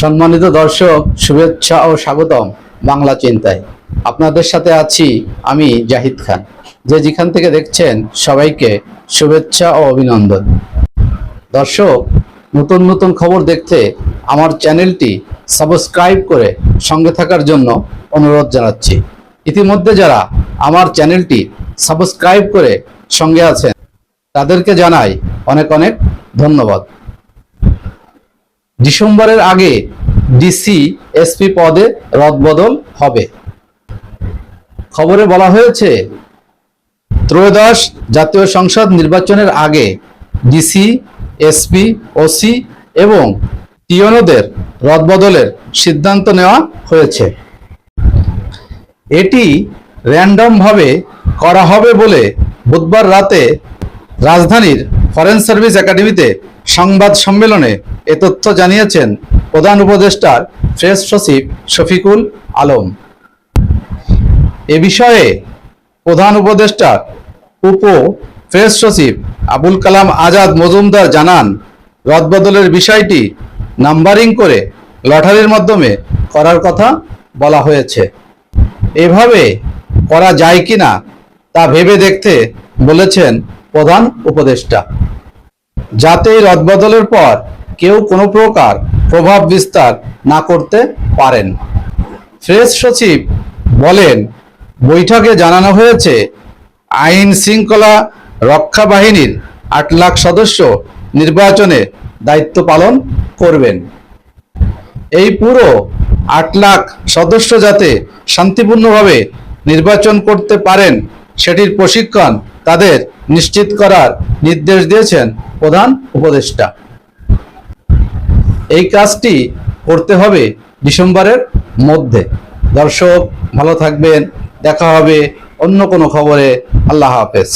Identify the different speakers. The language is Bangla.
Speaker 1: সম্মানিত দর্শক, শুভেচ্ছা ও স্বাগতম বাংলা চিন্তায়। আপনাদের সাথে আছি আমি জাহিদ খান। যে যেখান থেকে দেখছেন, সবাইকে শুভেচ্ছা ও অভিনন্দন। দর্শক, নতুন নতুন খবর দেখতে আমার চ্যানেলটি সাবস্ক্রাইব করে সঙ্গে থাকার জন্য অনুরোধ জানাচ্ছি। ইতিমধ্যে যারা আমার চ্যানেলটি সাবস্ক্রাইব করে সঙ্গে আছেন, তাদেরকে জানাই অনেক অনেক ধন্যবাদ। ডিসেম্বরের আগে ডিসি, এসপি পদে রদবদল হবে। খবরে বলা হয়েছে, ত্রয়োদশ জাতীয় সংসদ নির্বাচনের আগে ডিসি, এসপি, ওসি এবং টিওনোদের রদবদলের সিদ্ধান্ত নেওয়া হয়েছে। এটি র্যান্ডমভাবে করা হবে বলে বুধবার রাতে রাজধানীর ফরেন সার্ভিস একাডেমিতে সংবাদ সম্মেলনে এ তথ্য জানিয়েছেন প্রধান উপদেষ্টার প্রেস সচিব শফিকুল আলম। এ বিষয়ে প্রধান উপদেষ্টার উপ প্রেস সচিব আবুল কালাম আজাদ মজুমদার জানান, রদবদলের বিষয়টি নাম্বারিং করে লটারির মাধ্যমে করার কথা বলা হয়েছে। এভাবে করা যায় কিনা তা ভেবে দেখতে বলেছেন প্রধান উপদেষ্টা। যাতে এই রদবদলের পর কেউ কোনো প্রকার প্রভাব বিস্তার না করতে পারেন। প্রেস সচিব বলেন, বৈঠকে জানানো হয়েছে, আইন শৃঙ্খলা রক্ষা বাহিনীর আট লাখ সদস্য নির্বাচনে দায়িত্ব পালন করবেন। এই পুরো আট লাখ সদস্য যাতে শান্তিপূর্ণভাবে নির্বাচন করতে পারেন, সেটির প্রশিক্ষণ তাদের নিশ্চিত করার নির্দেশ দিয়েছেন প্রধান উপদেষ্টা। এই কাজটি করতে হবে ডিসেম্বরের মধ্যে। দর্শক, ভালো থাকবেন। দেখা হবে অন্য কোনো খবরে। আল্লাহ হাফেজ।